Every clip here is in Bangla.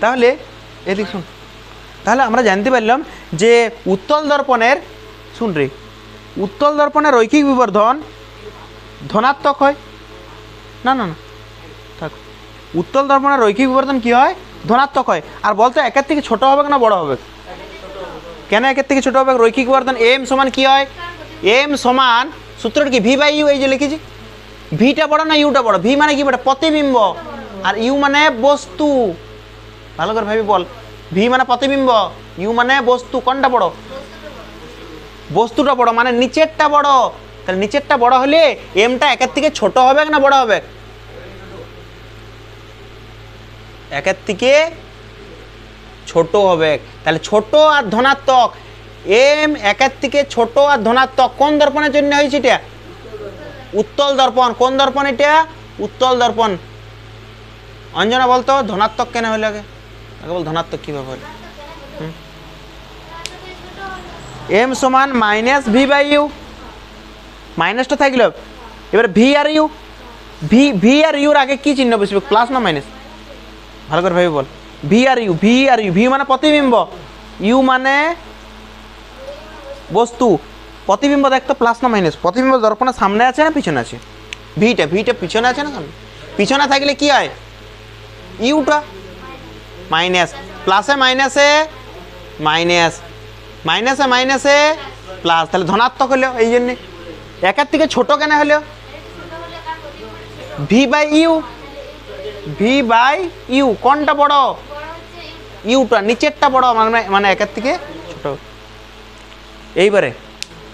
তাহলে, এদিক শুন। তাহলে আমরা জানতে পারলাম যে উত্তল দর্পণের, শুন রে, উত্তল দর্পণের রৈখিক বিবর্ধন ধনাত্মক হয়। না না না, থাক। উত্তল দর্পণের রৈখিক বিবর্ধন কি হয়? ধনাত্মক হয়। আর বলতো একের থেকে ছোট হবে না বড় হবে? কেন একের থেকে ছোট হবে? রৈখিক বিবর্ধন এম সমান কি হয়? এম সমান, সূত্রটা কি? ভি বাই ইউ এই যে লিখেছি। ভিটা বড় না ইউটা বড়? ভি মানে কি? বড় প্রতিবিম্ব। আর ইউ মানে বস্তু। ভালো করে ভাবি বল। ভি মানে প্রতিবিম্ব, ইউ মানে বস্তু। কোনটা বড়? বস্তুটা বড় মানে নিচেরটা বড়। তাহলে নিচেরটা বড় হলে এমটা একের থেকে ছোট হবে না বড় হবে? একের থেকে ছোট হবে। তাহলে ছোট আর ধনাত্মক। এম একের থেকে ছোট আর ধনাত্মক। কোন দর্পণের জন্য হয়েছে এটা? উত্তল দর্পণ। কোন দর্পণ এটা? উত্তল দর্পণ। অঞ্জনা বলতো, ধনাত্মক কেন হলো বল ধনাত্মক কীভাবে হলো এম সমান মাইনাস ভি বাই ইউ মাইনাসটা থাকল। এবার ভি আর ইউ ভি ভি আর ইউর আগে কি চিহ্ন বসবে? প্লাস না মাইনাস ভালো করে ভাবি বল। ভি আর ইউ ভি আর ইউ ভি মানে প্রতিবিম্ব। ইউ মানে বস্তু। প্রতিবিম্ব দেখতো প্লাস না মাইনাস প্রতিবিম্ব দর্পণের সামনে আছে না পিছনে আছে? ভিটা ভিটা পিছনে আছে না সামনে? পিছনে থাকলে কি হয়? ইউটা মাইনাস প্লাসে মাইনাসে, মাইনাস, মাইনাসে মাইনাসে প্লাস তাহলে ধনাত্মক হলো, এই জন্যে। একের থেকে ছোট কেন হলো? V by u v by u কোনটা বড়? ইউটা নিচেরটা বড় মানে মানে একের থেকে ছোট। এইবারে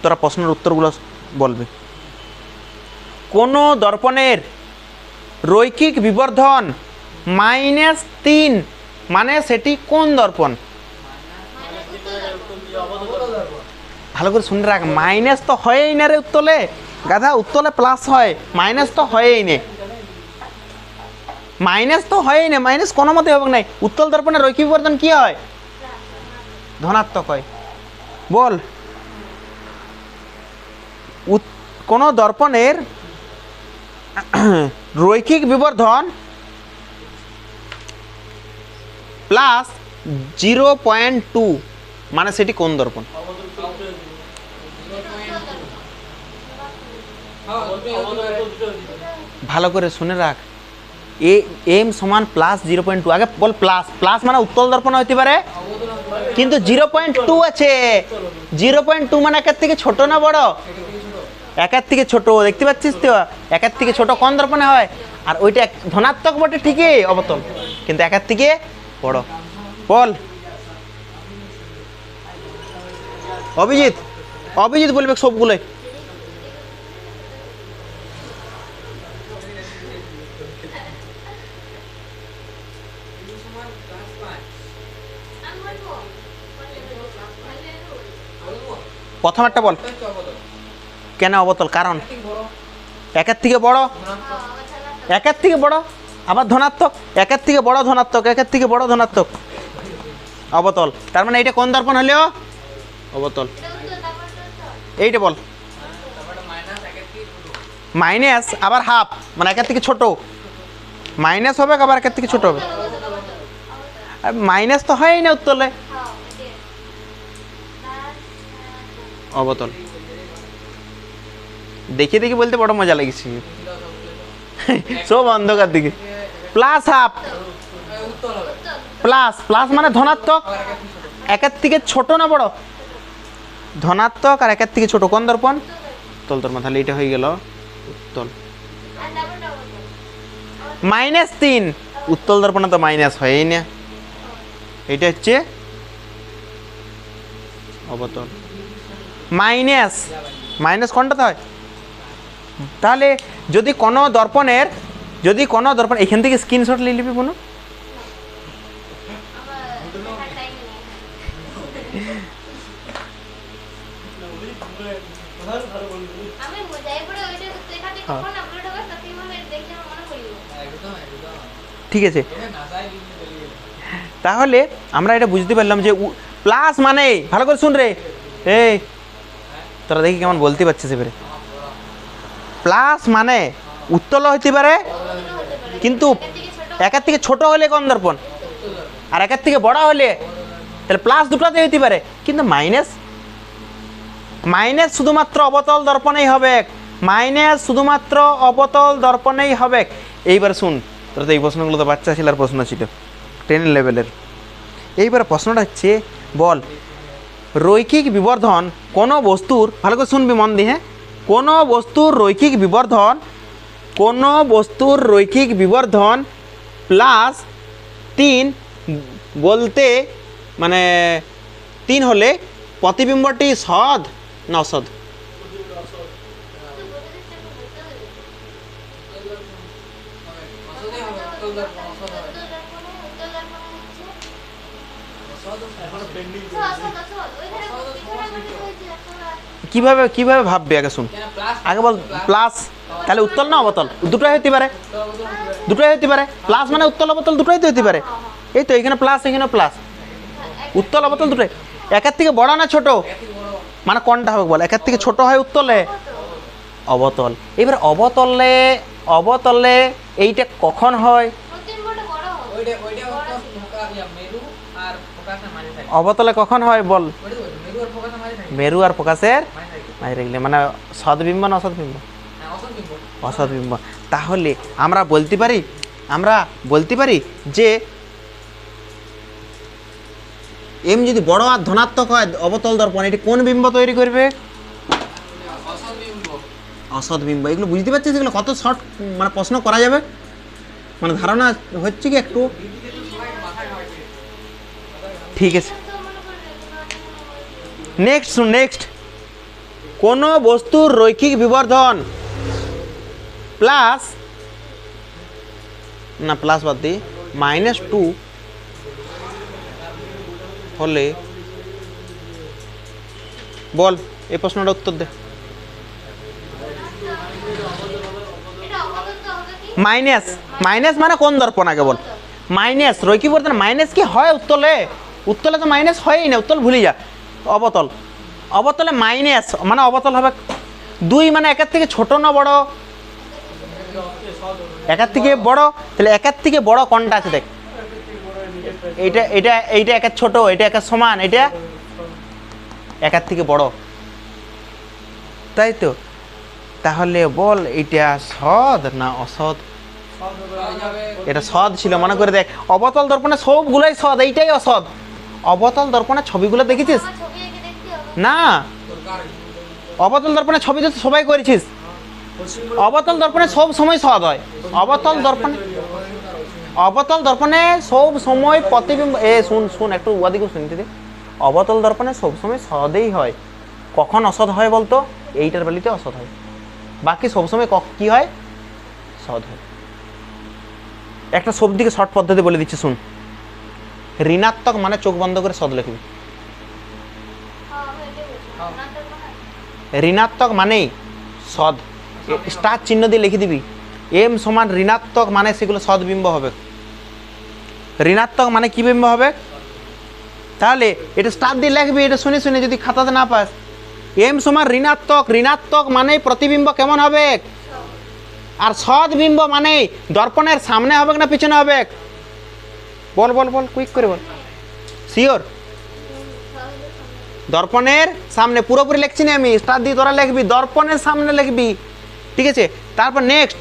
তোরা প্রশ্নের উত্তরগুলো বলবে। কোন দর্পণের রৈখিক বিবর্ধন মাইনাস তিন মানে সেটি কোন দর্পণ? ভালো করে শুনে রাখ মাইনাস তো হয়েই না রে উত্তলে। গাধা, উত্তলে প্লাস হয় মাইনাস তো হয়েই নে। মাইনাস তো হয়েই না মাইনাস কোনো মতে হবে নাই। উত্তল দর্পণে রৈখিক বিবর্ধন কি হয়? ধনাত্মক হয়। বল। কোনো দর্পণের রৈখিক বিবর্ধন প্লাস জিরো পয়েন্ট টু মানে সেটি কোন দর্পণ? ভালো করে শুনে রাখ। এ, এম সমান প্লাস জিরো পয়েন্ট টু। আগে বল প্লাস। প্লাস মানে উত্তল দর্পণ হতে পারে। কিন্তু জিরো পয়েন্ট টু আছে। জিরো পয়েন্ট টু মানে একের থেকে ছোট না বড়? একের থেকে ছোট। দেখতে পাচ্ছিস তো? একের থেকে ছোট কোন দর্পণে হয়? আর ওইটা ধনাত্মক বটে ঠিকই, অবতল। কিন্তু একের থেকে বড় বল। অভিজিৎ অভিজিৎ বলবে সবগুলোই। প্রথম একটা বল। কেন অবতল? কারণ। একের থেকে বড়। একের থেকে বড়। আবার ধনাত্মক একের থেকে বড় ধনাত্মক একের থেকে বড় ধনাত্মক। অবতল। তার মানে এইটা কোন দর্পণ হলেও অবতল। এইটা বল। মাইনাস আবার হাফ মানে একের থেকে ছোট। মাইনাস হবে আবার একের থেকে ছোট হবে। মাইনাস তো হয়ই না উত্তলে অবতল। দেখে দেখে বলতে বড় মজা লেগেছে। সব অন্ধকার দিকে। Plus half. প্লাস প্লাস মানে ধনাত্মক। একের থেকে ছোট না বড়? ধনাত্মক আর একের থেকে ছোট। কোন দর্পণ? উত্তল দর্পণ। তাহলে এটা হয়ে গেল উত্তল। মাইনাস তিন। উত্তল দর্পণে তো মাইনাস হয়ই না। এটা হচ্ছে অবতল। মাইনাস। মাইনাস কোনটাতে হয়? তাহলে যদি কোনো দর্পণের যদি কোনো দরকার, এখান থেকে স্ক্রিনশট নিয়ে নিবি কোনো ঠিক আছে। তাহলে আমরা এটা বুঝতে পারলাম যে প্লাস মানে ভালো করে শুন রে। এই, তোরা দেখি কেমন বলতে পারছিস এবারে। প্লাস মানে উত্তল হইতে পারে কিন্তু একের থেকে ছোট হলে কোন দর্পণ আর একের থেকে বড় হলে তাহলে প্লাস দুটোতে হতে পারে। কিন্তু মাইনাস মাইনাস শুধুমাত্র অবতল দর্পণেই হবে। মাইনাস শুধুমাত্র অবতল দর্পণেই হবে। এইবার শুন, তোর তো এই প্রশ্নগুলো তো বাচ্চা ছেলের প্রশ্ন ছিল টেন লেভেলের এইবার প্রশ্নটা হচ্ছে, বল, রৈখিক বিবর্ধন কোনো বস্তুর, ভালো করে শুনবি মন দিয়ে হ্যাঁ? কোনো বস্তুর রৈখিক বিবর্ধন কোনো বস্তুর রৈখিক বিবর্ধন প্লাস তিন বলতে মানে তিন হলে প্রতিবিম্বটি সদ না অসদ কীভাবে কীভাবে ভাববে? আগে শুন। আগে বল প্লাস তাহলে উত্তল না অবতল? দুটোই হতে পারে। দুটোই হতে পারে। প্লাস মানে উত্তল অবতল দুটোই তো হতে পারে। এই তো এখানে প্লাস এখানে প্লাস উত্তল অবতল দুটোই। একের থেকে বড় না ছোট? মানে কোনটা হবে বল? একের থেকে ছোট হয় উত্তলে? অবতল। এবার অবতলে অবতলে এইটা কখন হয়? ওইটা ওইটা হচ্ছে ফোকা মেরু আর ফোকাসের মাঝে থাকে। অবতলে কখন হয় বল মেরু আর ফোকাসের মাঝে থাকে মেরু আর প্রকাশের মানে সদ্বিম্ব না অসদ্বিম্ব? হ্যাঁ বিম্ব অসদ্বিম্ব তাহলে আমরা বলতে পারি, আমরা বলতে পারি যে এম যদি বড় আর ধনাত্মক হয়, অবতল দর্পণ, এটি কোন বিম্ব তৈরি করবে? অসৎ বিম্ব এগুলো বুঝতে পারছিস? এগুলো কত শর্ট মানে প্রশ্ন করা যাবে? মানে ধারণা হচ্ছে কি একটু? ঠিক আছে। নেক্সট নেক্সট কোনো বস্তুর রৈখিক বিবর্ধন প্লাস, না প্লাস বাদ দিই, মাইনাস টু হলে, বল, এই প্রশ্নটা উত্তর দে। মাইনাস মাইনাস মানে কোন দর্পণ আগে বল। মাইনাস রৈকি বর্তন মাইনাস কি হয় উত্তলে? উত্তলে তো মাইনাস হয়ই না, উত্তল ভুলে যা। অবতল। অবতলে মাইনাস মানে অবতল হবে দুই মানে একের থেকে ছোট না বড়? একের থেকে বড় তাহলে একের থেকে বড় কোনটা আছে দেখ। এইটা এটা এইটা একের ছোট এটা একের সমান এটা একের থেকে বড়। তাই তো? তাহলে বল এটা সৎ না অসৎ এটা সৎ ছিল মনে করে দেখ। অবতল দর্পণে সবগুলোই সৎ এইটাই অসৎ অবতল দর্পণের ছবিগুলো দেখেছিস? না। অবতল দর্পণের ছবি তো সবাই করেছিস। অবতল দর্পণে সব সময় সৎ হয়। অবতল দর্পণে অবতল দর্পণে সব সময় প্রতিবিম্ব এ শুন শুন একটু ওদিকে শুনতে দে অবতল দর্পণে সব সময় সদেই হয়। কখন অসৎ হয় বলতো? এইটার বেলিতে অসৎ হয়। বাকি সবসময় ক- কি হয়? সৎ হয়। একটা সবদিকে শর্ট পদ্ধতি বলে দিচ্ছি শুন। ঋণাত্মক মানে চোখ বন্ধ করে সদ লিখবি। ঋণাত্মক মানেই সদ স্টার চিহ্ন দিয়ে লিখে দিবি। এম সমান ঋণাত্মক মানে সেগুলো সদবিম্ব হবে। ঋণাত্মক মানে কি বিম্ব হবে? তাহলে এটা স্টার দিয়ে লিখবি, এটা শুনে শুনে যদি খাতাতে না পাস। এম সমান ঋণাত্মক ঋণাত্মক মানে প্রতিবিম্ব কেমন হবে? আর সদবিম্ব মানে দর্পণের সামনে হবে না পিছনে হবে? বল বল বল কুইক করে বল। শিওর দর্পণের সামনে, পুরোপুরি লিখছি না আমি। স্টার দিয়ে তোরা লিখবি, দর্পণের সামনে লিখবি। ঠিক আছে? তারপর নেক্সট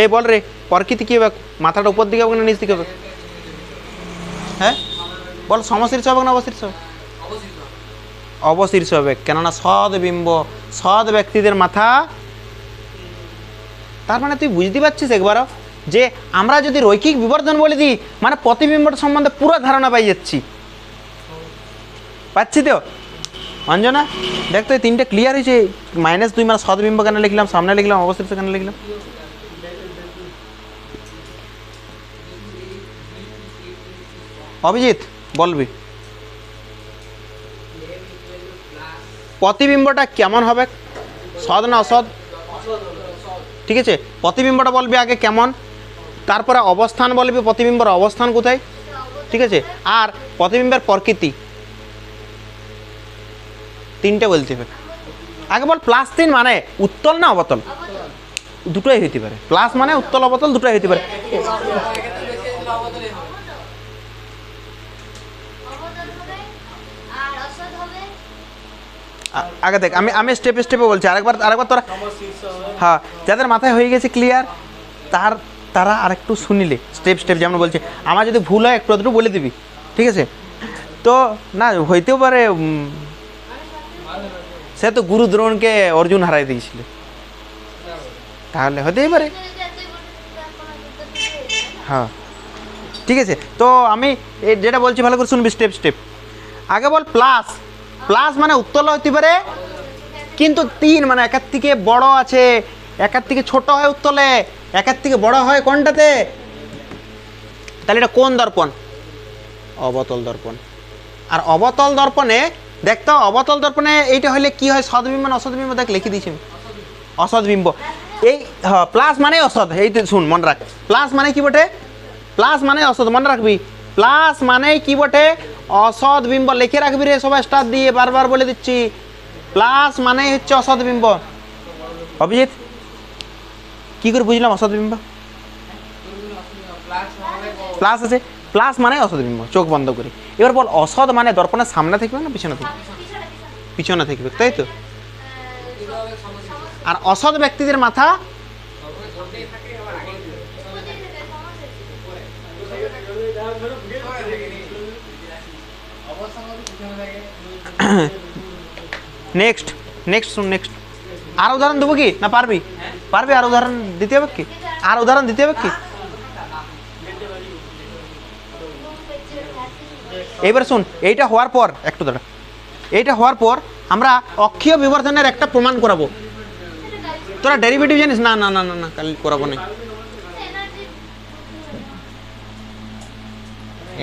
এই বল রে, প্রকৃতি কি হবে? মাথাটা উপর দিকে হবে না নিচ দিকে হবে? হ্যাঁ? বল সমশীর্ষ হবে না অবশীর্ষ হবে অবশীর্ষ হবে। কেননা সৎ বিম্ব সৎ ব্যক্তিদের মাথা। তার মানে তুই বুঝতে পারছিস একবারও যে আমরা যদি রৈখিক বিবর্ধন বলে দিই মানে প্রতিবিম্বটা সম্বন্ধে পুরো ধারণা পাই যাচ্ছি। পাচ্ছি তো? অঞ্জনা, দেখ তো এই তিনটে ক্লিয়ার হয়েছে। মাইনাস দুই মানে সদবিম্ব কেন লিখলাম, সামনে লিখলাম অবশীর্ষ কেন লিখলাম? অভিজিৎ, বলবি? প্রতিবিম্বটা কেমন হবে? সদ না অসদ ঠিক আছে, প্রতিবিম্বটা বলবি আগে কেমন? তারপরে অবস্থান বলবি, প্রতিবিম্বর অবস্থান কোথায়? ঠিক আছে, আর প্রতিবিম্বের প্রকৃতি। তিনটে বলতে হবে আগে বল প্লাস তিন মানে উত্তল না অবতল? দুটোই হইতে পারে। প্লাস মানে উত্তল, অবতল, দুটোই হইতে পারে। আগে দেখ, আমি আমি স্টেপ স্টেপে বলছি। আরেকবার আরেকবার তোরা হ্যাঁ যাদের মাথায় হয়ে গেছে ক্লিয়ার তার, তারা আরেকটু শুনিলে। স্টেপ স্টেপ যেমন বলছে। আমার যদি ভুল হয়, একটু বলে দিবি। ঠিক আছে? তো না, হইতেও পারে সে তো গুরু দ্রোণকে অর্জুন হারাই দিয়েছিল। তাহলে হতেই পারে। হয়ে। ঠিক আছে, তো আমি যেটা বলছি ভালো করে শুনবি স্টেপ স্টেপ আগে বল প্লাস প্লাস মানে উত্তল হতে পারে, কিন্তু তিন মানে একার থেকে বড় আছে। একার থেকে ছোট হয় উত্তলে একার থেকে বড় হয় কোনটাতে? তাহলে এটা কোন দর্পণ? অবতল দর্পণ। আর অবতল দর্পণে দেখতো অবতল দর্পণে এইটা হলে কি হয়? সদবিম্ব না অসদবিম্ব দেখ লিখে দিয়েছি। অসদবিম্ব এই হ্যাঁ প্লাস মানে অসৎ এই তো শুন মনে রাখ। প্লাস মানে কি বটে? প্লাস মানে অসৎ মনে রাখবি? প্লাস মানে কি বটে? অসৎ বিম্ব। লিখে রাখবি রে সবাই স্টার দিয়ে বারবার বলে দিচ্ছি। প্লাস মানে হচ্ছে অসৎ বিম্ব। অভিজিৎ কি করে বুঝলাম অসৎ বিম্ব? প্লাস হবে প্লাস আছে। প্লাস মানে অসৎ বিম্ব, চোখ বন্ধ করে। এবার বল অসৎ মানে দর্পণের সামনে থাকবে না পিছনে থাকবে? পিছনে থাকবে, তাই তো? আর অসৎ ব্যক্তিদের মাথা? নেক্সট নেক্সট শুন নেক্সট আর উদাহরণ দেবো কি? না পারবি? পারবি আর উদাহরণ দিতে হবে কি? আর উদাহরণ দিতে হবে কি? এইবার শুন, এইটা হওয়ার পর, একটু দাঁড়া। এইটা হওয়ার পর আমরা অক্ষীয় বিবর্ধনের একটা প্রমাণ করাবো। তোরা ডেরিভেটিভ জানিস? না না না না না, কাল করাবো না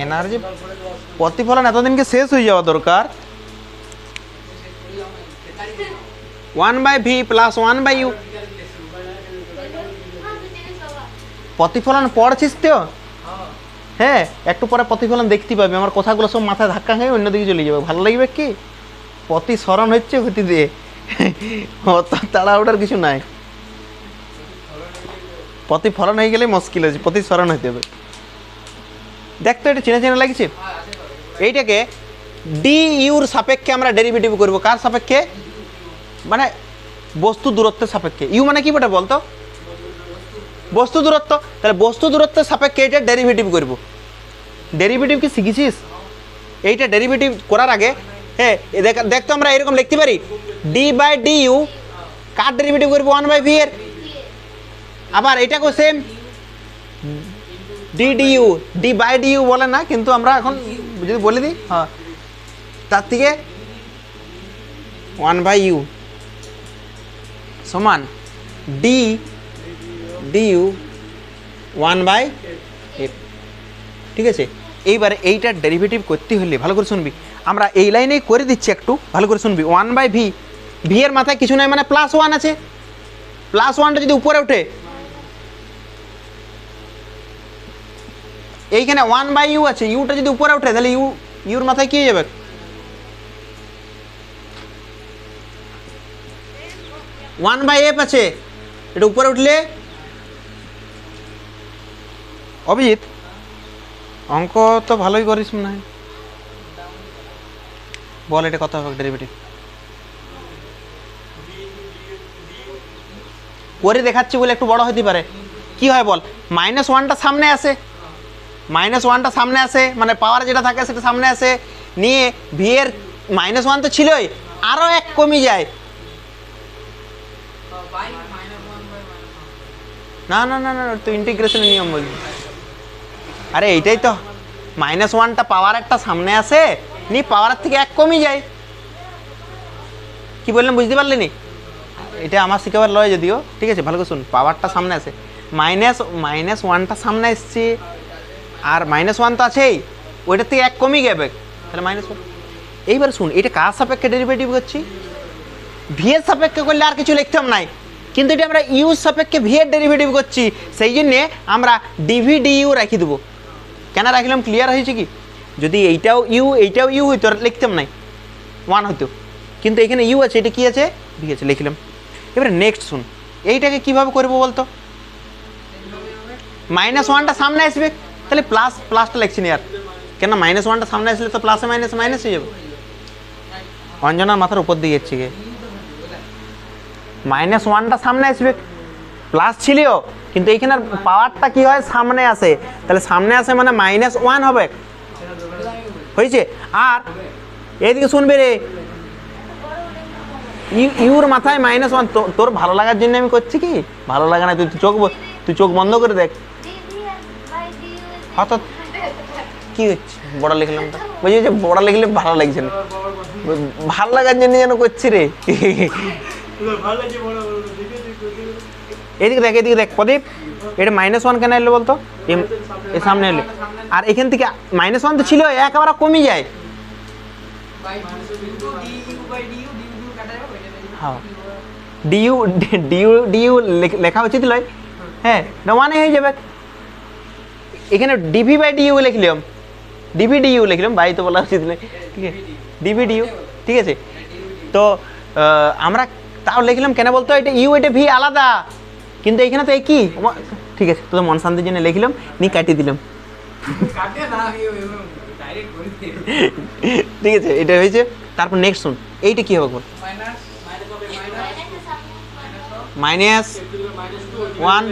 এনার্জি প্রতিফলন এতদিনকে শেষ হয়ে যাওয়া দরকার? One by v plus one by u প্রতিফলন পড়ছিস তো? হ্যাঁ একটু পরে প্রতিফলন দেখতে পাবে। আমার কথাগুলো সব মাথায় ধাক্কা খেয়ে অন্যদিকে চলে যাবে। ভালো লাগবে কি? প্রতিসরণ হচ্ছে হতে দিয়ে। অত তাড়াহুড়ার কিছু নাই। প্রতিফলন হয়ে গেলে মুশকিল আছে প্রতিসরণ হতে হবে। দেখ তো, এটা চেনা চেনা লাগছে এইটাকে ডি ইউর সাপেক্ষে আমরা ডেরিভেটিভ করব। কার সাপেক্ষে? মানে বস্তু দূরত্বের সাপেক্ষে। ইউ মানে কি বটে বলতো? বস্তু দূরত্ব, তাহলে বস্তু দূরত্বের সাপেক্ষে এটা ডেরিভেটিভ করব। ডেরিভেটিভ কি শিখেছিস? এইটা ডেরিভেটিভ করার আগে হ্যাঁ দেখ তো আমরা এরকম লিখতে পারি। ডি বাই ডি ইউ কার ডেরিভেটিভ করব? ওয়ান বাই ভি এর। আবার এটাকেও same d d u d by d u বলে না, কিন্তু আমরা এখন যদি বলে দিই হ্যাঁ তার থেকে ওয়ান বাই ইউ সমান d d u one by f ঠিক আছে? এইবারে এইটার ডেরিভেটিভ করতে হলে ভালো করে শুনবি। আমরা এই লাইনেই করে দিচ্ছি একটু, ভালো করে শুনবি। ওয়ান বাই ভি ভি এর মাথায় কিছু নাই মানে প্লাস ওয়ান আছে। প্লাস ওয়ানটা যদি উপরে ওঠে। এইখানে ওয়ান বাই ইউ আছে। ইউটা যদি উপরে ওঠে, তাহলে ইউ ইউর মাথায় কি যাবে? ওয়ান বাই এফ আছে। এটা উপরে উঠলে অভিজিৎ, অঙ্ক তো ভালোই করিস মনে হয়। বল, এটা কথা হবে ডেরিভেটিভ করে দেখাচ্ছি বলে একটু বড় হতে পারে। কি হয় বল মাইনাস ওয়ানটা সামনে আসে। মাইনাস ওয়ানটা সামনে আসে মানে পাওয়ার যেটা থাকে সেটা সামনে আসে। নিয়ে ভি এর মাইনাস ওয়ান তো ছিলই আরও এক কমে যায়। না না না না তো ইন্টিগ্রেশনের নিয়ম বলছি। আরে, এইটাই তো। মাইনাস ওয়ানটা পাওয়ার একটা সামনে আসে নি পাওয়ারের থেকে এক কমই যায়। কি বললাম, বুঝতে পারলি নি? এটা আমার শিখাবার লয় যদিও, ঠিক আছে, ভালো করে শুন পাওয়ারটা সামনে আসে মাইনাস মাইনাস ওয়ানটা সামনে এসছে, আর মাইনাস ওয়ান তো আছেই, ওইটার থেকে এক কমই যাবে তাহলে মাইনাস ওয়ান এইবার শুন, এটা কার সাপেক্ষে ডেরিভেটিভ করছি? ভি এর সাপেক্ষে করলে আর কিছু লিখতাম নাই। কিন্তু এটা আমরা ইউ সাপেক্ষে ভি এর ডেরিভেটিভ করছি, সেই জন্যে আমরা ডিভি ডিইউ রাখি দেবো। কেন রাখলাম? ক্লিয়ার হয়েছে কি? যদি এইটাও ইউ এইটাও ইউ হইতো লিখতাম নাই। ওয়ান হতো কিন্তু এখানে ইউ আছে, এটা কি আছে? ভি আছে, লিখলাম। এবারে নেক্সট শুন। এইটাকে কীভাবে করব বলতো? মাইনাস ওয়ানটা সামনে আসবে। তাহলে প্লাস প্লাসটা লিখছি না আর। কেন মাইনাস ওয়ানটা সামনে আসলে তো প্লাসে মাইনাসে মাইনাস হয়ে যাবে। অঞ্জনার মাথার উপর দিয়ে যাচ্ছে গে। মাইনাস ওয়ানটা সামনে আসবে। প্লাস ছিলও। কিন্তু এইখানের পাওয়ারটা কি হয়? সামনে আসে তাহলে সামনে আসে মানে মাইনাস ওয়ান হবে। হয়েছে? আর এদিকে শুনবে রে ইউর মাথায় মাইনাস ওয়ান তোর ভালো লাগার জন্য আমি করছি কি? ভালো লাগে না, তুই তুই চোখ তুই চোখ বন্ধ করে দেখ। হঠাৎ কি হচ্ছে? বড় লিখলাম তো। বুঝি যে বড় লিখলে ভালো লাগছে না। ভালো লাগার জন্য যেন করছি রে। এদিকে দেখ এদিকে দেখ, প্রদীপ, এটা মাইনাস ওয়ান কেন এলো বলতো? এ সামনে এলো। আর এখান থেকে মাইনাস ওয়ান তো ছিল, একেবারে কমে যায়। হ্যাঁ। ডিইউ ডিইউ ডিইউ লেখা উচিত নয় হ্যাঁ না ওয়ানে হয়ে যাবে। এখানে ডিভি বাই ডিইউ লিখলাম। ডিভি ডিইউ লিখলাম বাই বলা উচিত নয়। ঠিক আছে? ডিভি ডিইউ ঠিক আছে? তো আমরা তাও লিখলাম কেন বলতো? এটা ইউ এটা ভি আলাদা। কিন্তু এইখানে তো একই ওমা- ঠিক আছে তো মন শান্তির জন্য লিখলাম নি কাটিয়ে দিলাম। ঠিক আছে এটা হয়েছে তারপর নেক্সট শুন এইটা কী হবে বল? মাইনাস মাইনাস হবে মাইনাস মাইনাসের সামনে মাইনাস ওয়ান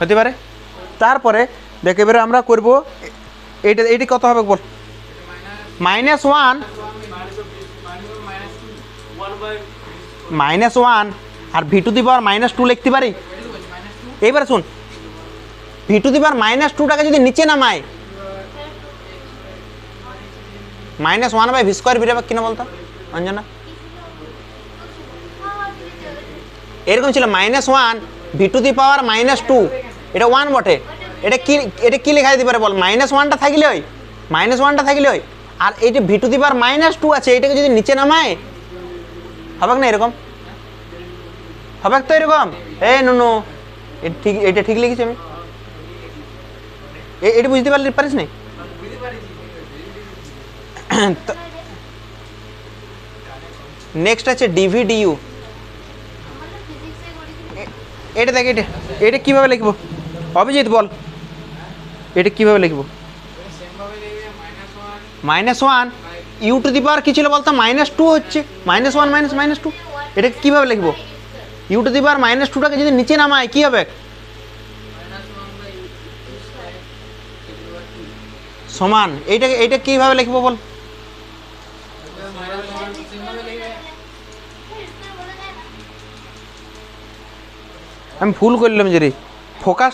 হতে পারে? তারপরে দেখ এবারে আমরা করব এইটা এইটা কত হবে বল? Minus one minus one R v to the power minus two লিখতে পারি? এইবারে শুন। V to the power minus টুটাকে যদি নিচে নামায় minus one by v square ভিড়ে কিনা বলতো? অঞ্জনা? এরকম ছিল minus one v to the power minus two এটা ওয়ান বটে। এটা কি এটা কি লেখা যেতে পারে বল? মাইনাস ওয়ানটা থাকলে ওই মাইনাস ওয়ানটা থাকলে ওই আর এইটা v to the power minus two আছে, এটাকে যদি নিচে নামায় হবে না এরকম? হবে তো এরকম। এ নুনু এটা ঠিক এটা ঠিক লিখেছি আমি। এ- এটা বুঝতে পারলি পারিস না? নেক্সট আছে ডিভিডিইউ এটা দেখ এটা এটা কীভাবে লিখব? অভিজিৎ বল। এটা কীভাবে লিখব? Minus one u to the power কী ছিল বলতো? মাইনাস টু হচ্ছে। Minus one minus minus two এটা কীভাবে লিখব? U to the power minus টুটাকে যদি নিচে নামায়, কী হবে? সমান। এইটাকে এইটা কীভাবে লিখব বল? আমি ভুল করলাম যে রে ফোকাস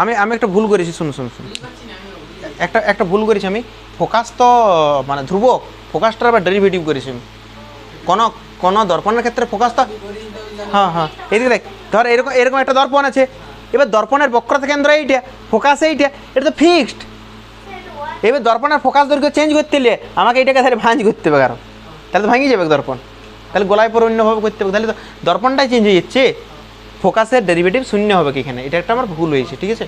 আমি আমি একটা ভুল করেছি শুনুন শুনুন শুনুন পাচ্ছি না আমি একটা একটা ভুল করেছি আমি। ফোকাস তো মানে ধ্রুবক। ফোকাসটার আবার ডেরিভেটিভ করেছি কোনো কোনো দর্পণের ক্ষেত্রে ফোকাস তো হ্যাঁ হ্যাঁ। এদিকে দেখ ধর এরকম এরকম একটা দর্পণ আছে। এবার দর্পণের বক্রতা কেন্দ্র এইটা ফোকাস এইটা এটা তো ফিক্সড এবার দর্পণের ফোকাস দৈর্ঘ্য চেঞ্জ করতে হলে আমাকে এটাকে তাহলে ভাঁজ করতে হবে কারণ তাহলে তো ভাঙিয়ে যাবে দর্পণ। তাহলে গোলায় পর অন্যভাবে করতে হবে। তাহলে তো দর্পণটাই চেঞ্জ হয়ে যাচ্ছে। ফোকাসের ডেরিভেটিভ শূন্য হবে কি এখানে? এটা একটা আমার ভুল হয়েছে ঠিক আছে?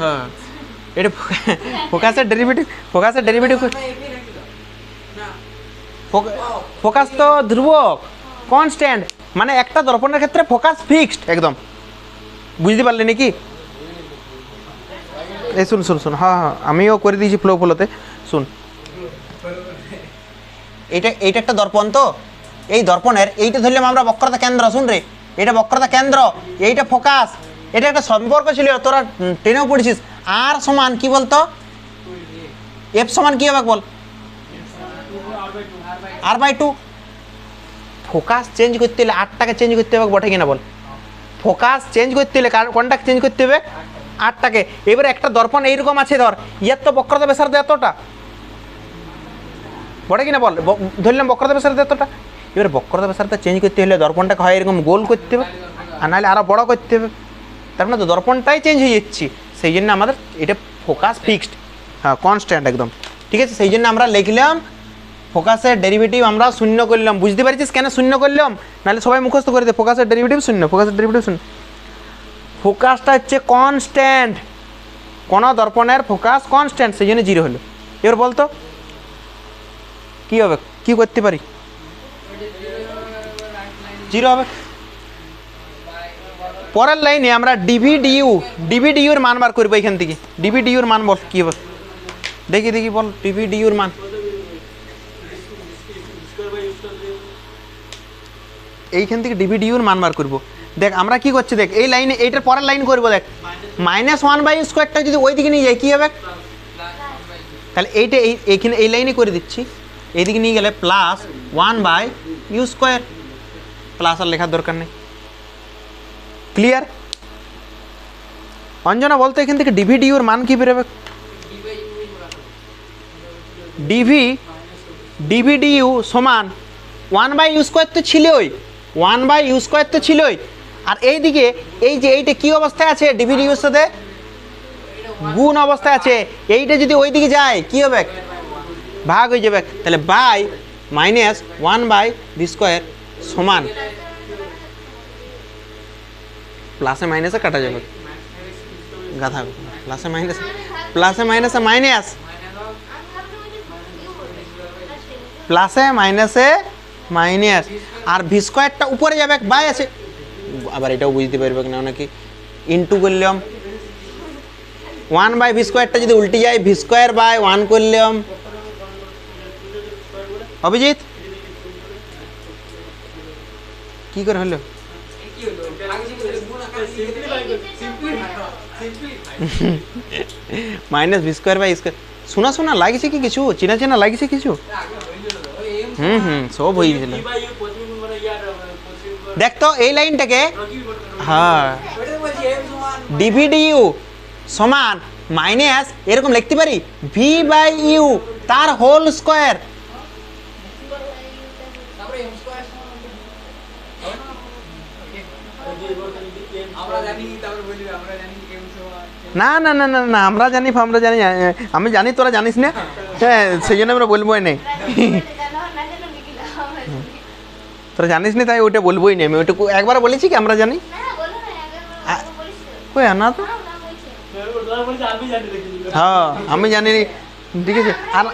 হ্যাঁ। এটা ফোকাসের ফোকাসের ফোকাস তো ধ্রুবক কনস্ট্যান্ট মানে একটা দর্পণের ক্ষেত্রে ফোকাস ফিক্সড একদম। বুঝতে পারলে নাকি? এই শুন শুন শুন হ্যাঁ হ্যাঁ আমিও করে দিয়েছি ফ্লো ফ্লোতে, শুন। এটা, এইটা একটা দর্পণ তো। এই দর্পণের, এইটা ধরলাম আমরা বক্রতা কেন্দ্র, শুন রে। এটা বক্রতা কেন্দ্র, এইটা ফোকাস। এটা একটা সম্পর্ক ছিল তোরা টেনেও পড়েছিস। আর সমান কি বলতো? এফ সমান কি হবে বল? R by two focus change করতে হলে আটটাকে চেঞ্জ করতে হবে বটে কিনা বল? ফোকাস চেঞ্জ করতে হলে কোনটাকে চেঞ্জ করতে হবে? আটটাকে এবারে একটা দর্পণ এইরকম আছে ধর, ইয়ার তো বক্রতা বেসার এতটা। বটে কিনা বল? ধরলাম বক্রতা বেসার এতটা। এবারে বক্রতা বেসারটা চেঞ্জ করতে হলে দর্পণটাকে হয় এরকম গোল করতে হবে, আর নাহলে আরও বড় করতে হবে। তার মানে তো দর্পণটাই চেঞ্জ হয়ে যাচ্ছে। সেই জন্য আমাদের এটা ফোকাস ফিক্সড হ্যাঁ কনস্ট্যান্ট একদম। ঠিক আছে? সেই জন্য আমরা লিখলাম ফোকাসের ডেরিভেটিভ আমরা শূন্য করলাম। বুঝতে পারছিস কেন শূন্য করলাম? নাহলে সবাই মুখস্থ করে দে ফোকাসের ডেরিভেটিভ শূন্য ফোকাসের ডেরিভেটিভ শূন্য। ফোকাসটা হচ্ছে কনস্ট্যান্ট কোনো দর্পণের ফোকাস কনস্ট্যান্ট সেই জন্য জিরো হলো। এবার বলতো কী হবে? কী করতে পারি? জিরো হবে? পরের লাইনে আমরা ডিভিডিউ, ডিভিডিউর মান বার করব এখান থেকে। ডিভিডিউর মান বল, কি হবে দেখি দেখি বল, ডিভিডিউর মান। এইখান থেকে ডিভিডিউর মান বার করব। দেখ, আমরা কি করছি, দেখ, এই লাইনে, এইটার পরের লাইন করব, দেখ। মাইনাস ওয়ান বাই স্কোয়ারটা যদি ওই দিকে নিয়ে যাই, কী হবে? তাহলে এইটা এই, এইখানে এই লাইনে করে দিচ্ছি। এইদিকে নিয়ে গেলে plus one by u square plus আর লেখার দরকার নেই। ক্লিয়ার অঞ্জনা, বলতো এখান থেকে ডিভিডিউর মান কি বেরোবে? ডিভি ডিভিডিউ সমান ওয়ান বাই ইউ স্কোয়ার তো ছিলই ওয়ান বাই ইউ স্কোয়ার তো ছিলই। আর এইদিকে, এই যে এইটা কি অবস্থায় আছে ডিভিডিউর সাথে? গুণ অবস্থায় আছে। এইটা যদি ওই দিকে যায়, কি হবে? ভাগ হয়ে যাবে। তাহলে by minus one by v square সমান। প্লাসে মাইনাসে কাটা যাবে। গাধা, প্লাসে মাইনাসে। প্লাসে মাইনাসে মাইনাস। প্লাসে মাইনাসে মাইনাস। আর ভি স্কোয়ারটা উপরে যাবে বাই আছে। আবার এটাও বুঝতে পারবে না নাকি? ইন্টু করলাম। ওয়ান বাই ভি স্কোয়ারটা যদি উল্টে যায় ভি স্কোয়ার বাই ওয়ান করলাম। অভিজিৎ? কি করে হলো? Minus v square by square শোনা শোনা, লাগছে কি কিছু? চেনা চেনা, লাগছে কিছু? হুম হুম, সব হয়ে গেছিল দেখ তো, এই লাইনটাকে। হ্যাঁ। এম সমান সমান মাইনাস এরকম লিখতে পারি? ভি বাই ইউ তার হোল স্কোয়ার না না না না না, আমরা জানি আমরা জানি আমি জানি, তোরা জানিস না? হ্যাঁ সেই জন্য আমরা বলবোই নেই তোরা জানিস না, তাই ওটা বলবোই না, আমি ওইটুকু একবার বলেছি কি আমরা জানি? না তো। হ্যাঁ আমি জানি, ঠিক আছে। আর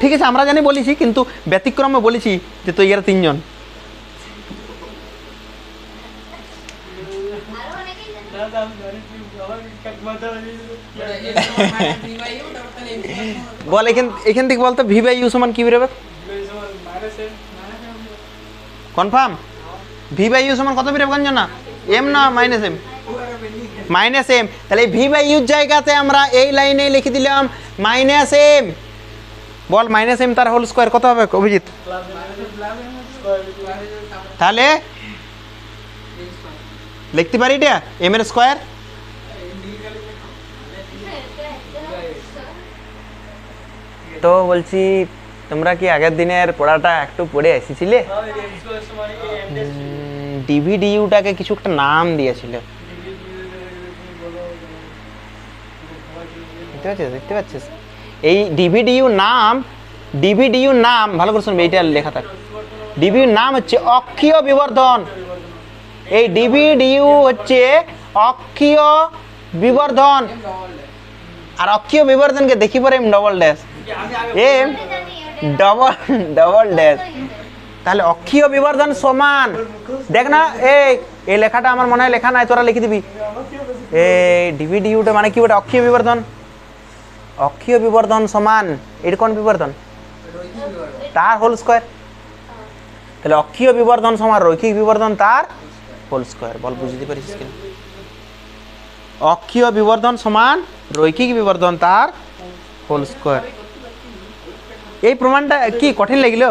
ঠিক আছে, আমরা জানি বলেছি, কিন্তু ব্যতিক্রমে বলেছি যে তো এরা তিনজন ওটা এম সমান মাইনাস ভি বাই ইউ তারপর তাহলে এম স্কয়ার সমান বল, এখান এখান থেকে বলতো ভি বাই ইউ কি বেরোবে? কনফার্ম ভি বাই ইউ সমান কত বেরোবে না এম না মাইনাস এম মাইনাস এম তাহলে ভি বাই ইউর জায়গাতে আমরা এই লাইনে লিখে দিলাম মাইনাস এম বল মাইনাস এম তার হোল স্কোয়ার কত হবে, অভিজিৎ? তাহলে? লিখতে পারি এটা? এম এর স্কোয়ার তো বলছি, তোমরা কি আগের দিনের পড়াটা একটু পড়ে এসেছিলে? ডিভিডিউটাকে কিছু একটা নাম দিয়েছিল। দেখতে পাচ্ছিস? দেখতে পাচ্ছিস? এই ডিভিডিউ নাম ডিভিডিউ নাম, ভালো করে শুনবে, এইটা লেখা থাক। ডিভিডিউ নাম হচ্ছে অক্ষীয় বিবর্ধন। এই ডিভিডিউ হচ্ছে অক্ষীয় বিবর্ধন। আর অক্ষীয় বিবর্ধনকে দেখি পরে double dash m double double dash তাহলে অক্ষীয় বিবর্ধন সমান। দেখ না, এই এই লেখাটা আমার মনে হয় লেখা নাই, তোরা লিখে দিবি। এই ডিভিডিউটা মানে কি ওটা অক্ষীয় বিবর্ধন? অক্ষীয় বিবর্ধন সমান। এটা কোন বিবর্ধন? তার হোল স্কোয়ার তাহলে অক্ষীয় বিবর্ধন সমান, রৈখিক বিবর্ধন তার হোল স্কোয়ার বল বুঝতে পারিস কিনা? অক্ষীয় বিবর্ধন সমান, রৈখিক বিবর্ধন তার হোল স্কোয়ার এই প্রমাণটা কি কঠিন লাগল?